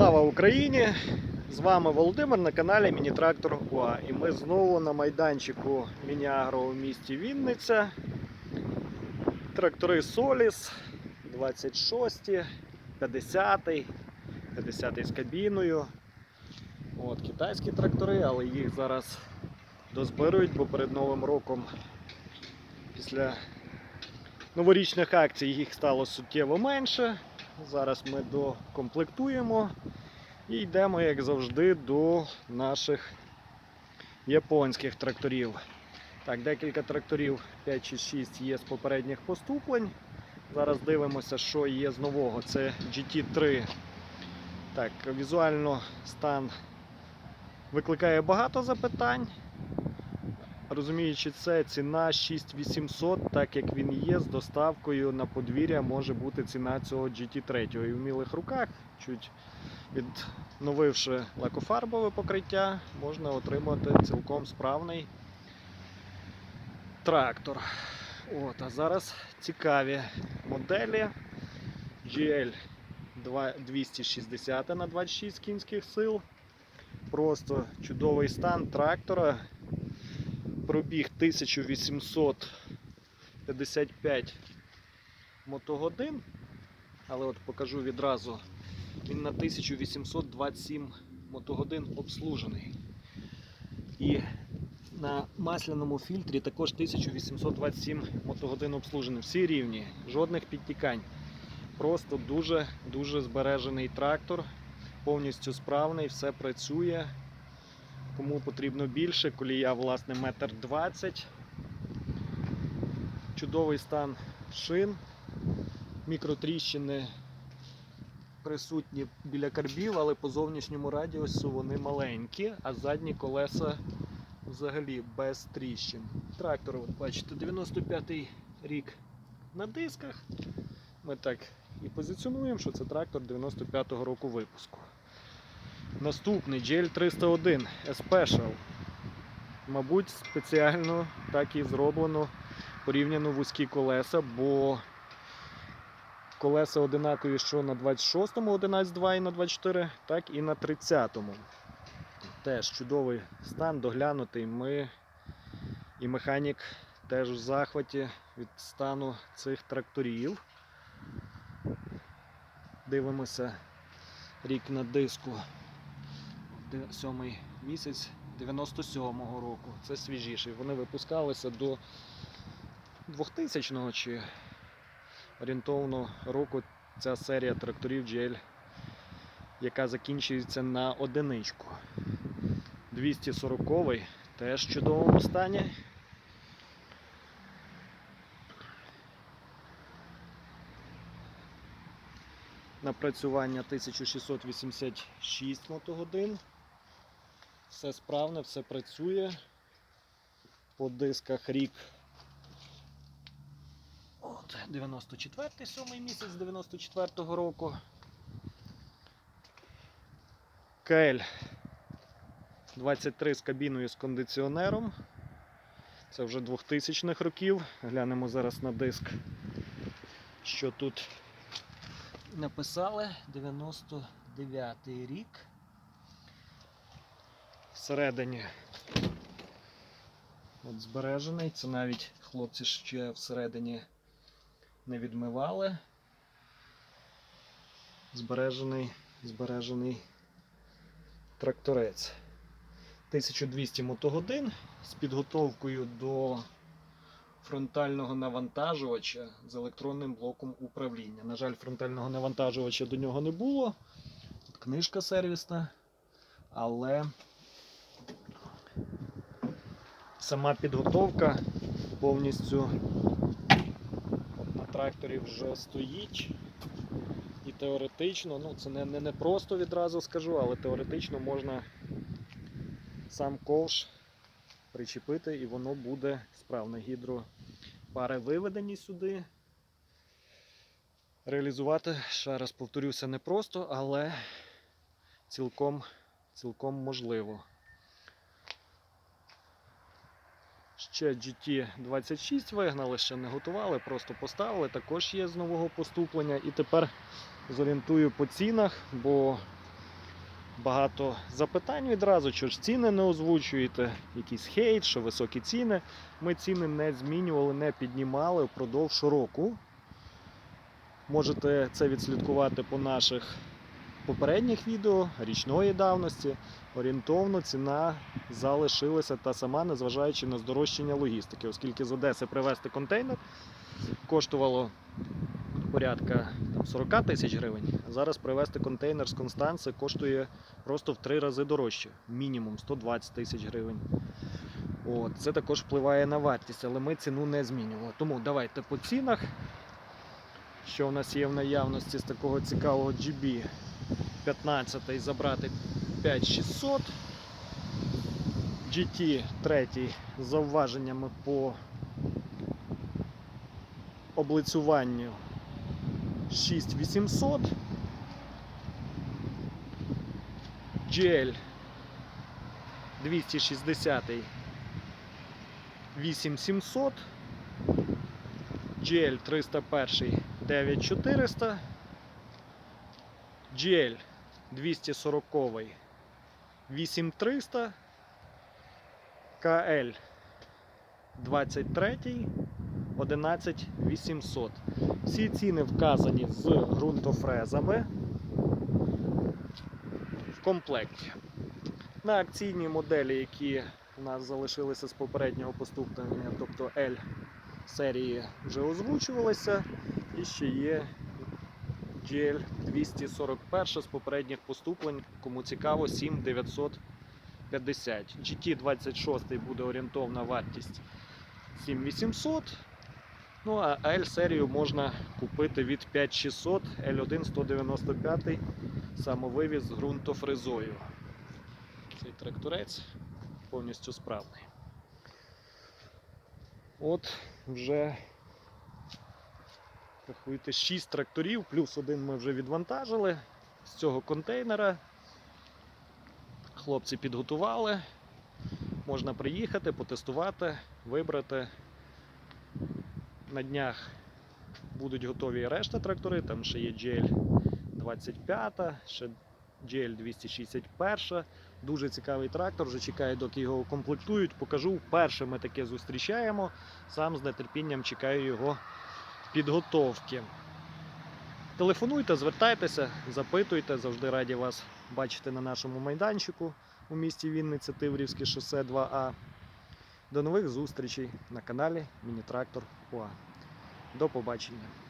Слава Україні! З вами Володимир на каналі Міні-Трактор УА. І ми знову на майданчику Мініагро у місті Вінниця. Трактори Соліс 26, 50, 50 з кабіною. От, китайські трактори, але їх зараз дозбирують, бо перед Новим роком після новорічних акцій їх стало суттєво менше. Зараз ми докомплектуємо і йдемо, як завжди, до наших японських тракторів. Так, декілька тракторів 5 чи 6 є з попередніх поступлень. Зараз дивимося, що є з нового. Це GT3. Так, візуально стан викликає багато запитань. Розуміючи це, ціна 6800, так як він є з доставкою на подвір'я, може бути ціна цього GT3. І в мілих руках, чуть відновивши лакофарбове покриття, можна отримати цілком справний трактор. От, а зараз цікаві моделі GL 260 на 26 кінських сил. Просто чудовий стан трактора пробіг 1855 мотогодин, але от покажу відразу, він на 1827 мотогодин обслужений. І на масляному фільтрі також 1827 мотогодин обслужений. Всі рівні, жодних підтікань. Просто дуже-дуже збережений трактор, повністю справний, все працює. Кому потрібно більше, колія власне метр двадцять. Чудовий стан шин, мікротріщини присутні біля карбів, але по зовнішньому радіусу вони маленькі, а задні колеса взагалі без тріщин. Трактор, от бачите, 95-й рік на дисках. Ми так і позиціонуємо, що це трактор 95-го року випуску. Наступний GL301 Special. Мабуть, спеціально так і зроблено порівняно вузькі колеса, бо колеса одинакові що на 26-му 11.2 і на 24, так і на 30-му. Теж чудовий стан, доглянутий. Ми і механік теж в захваті від стану цих тракторів. Дивимося рік на диску. Де- сьомий місяць 97-го року. Це свіжіший. Вони випускалися до 2000-го чи орієнтовно року ця серія тракторів GL, яка закінчується на одиничку. 240-й теж в чудовому стані. Напрацювання 1686 мотогодин. Все справне, все працює. По дисках рік. От, 94-й, сьомий місяць 94-го року. КЛ 23 з кабіною з кондиціонером. Це вже 2000-х років. Глянемо зараз на диск, що тут написали. 99-й рік. Всередині от збережений. Це навіть хлопці ще всередині не відмивали. Збережений, збережений тракторець. 1200 мотогодин з підготовкою до фронтального навантажувача з електронним блоком управління. На жаль, фронтального навантажувача до нього не було. Книжка сервісна, але сама підготовка повністю на тракторі вже стоїть. І теоретично, ну це не, не, не просто відразу скажу, але теоретично можна сам ковш причепити і воно буде справне. Гідропари виведені сюди. Реалізувати, ще раз повторюся, непросто, але цілком, цілком можливо. Ще GT26 вигнали, ще не готували, просто поставили. Також є з нового поступлення. І тепер зорієнтую по цінах, бо багато запитань відразу, що ж ціни не озвучуєте, якийсь хейт, що високі ціни. Ми ціни не змінювали, не піднімали впродовж року. Можете це відслідкувати по наших попередніх відео річної давності. Орієнтовно ціна залишилася та сама, незважаючи на здорожчання логістики, оскільки з Одеси привезти контейнер коштувало порядка там, 40 тисяч гривень. А зараз привезти контейнер з Констанци коштує просто в три рази дорожче, мінімум 120 тисяч гривень. От, це також впливає на вартість, але ми ціну не змінювали. Тому давайте по цінах. Що в нас є в наявності з такого цікавого GB 15 забрати 5600. GT 3 з зауваженнями по облицюванню 6800. GL 260 8700. GL 301 9400. GL 240 8300. КЛ 23 11800. Всі ціни вказані з ґрунтофрезами в комплекті. На акційні моделі, які у нас залишилися з попереднього поступлення, тобто L серії вже озвучувалися. І ще є GL 241 з попередніх поступлень, кому цікаво, 7950. GT 26 буде орієнтовна вартість 7800. Ну а L серію можна купити від 5600 L1 195 самовивіз з ґрунтофрезою. Цей тракторець повністю справний. От вже рахуйте 6 тракторів, плюс один ми вже відвантажили з цього контейнера. Хлопці підготували. Можна приїхати, потестувати, вибрати. На днях будуть готові і решта трактори, там ще є GL 25, ще GL 261. Дуже цікавий трактор, вже чекаю, доки його укомплектують. Покажу. Вперше ми таке зустрічаємо. Сам з нетерпінням чекаю його підготовки. Телефонуйте, звертайтеся, запитуйте, завжди раді вас бачити на нашому майданчику у місті Вінниця, Тиврівське шосе 2А. До нових зустрічей на каналі Міні-Трактор УА. До побачення.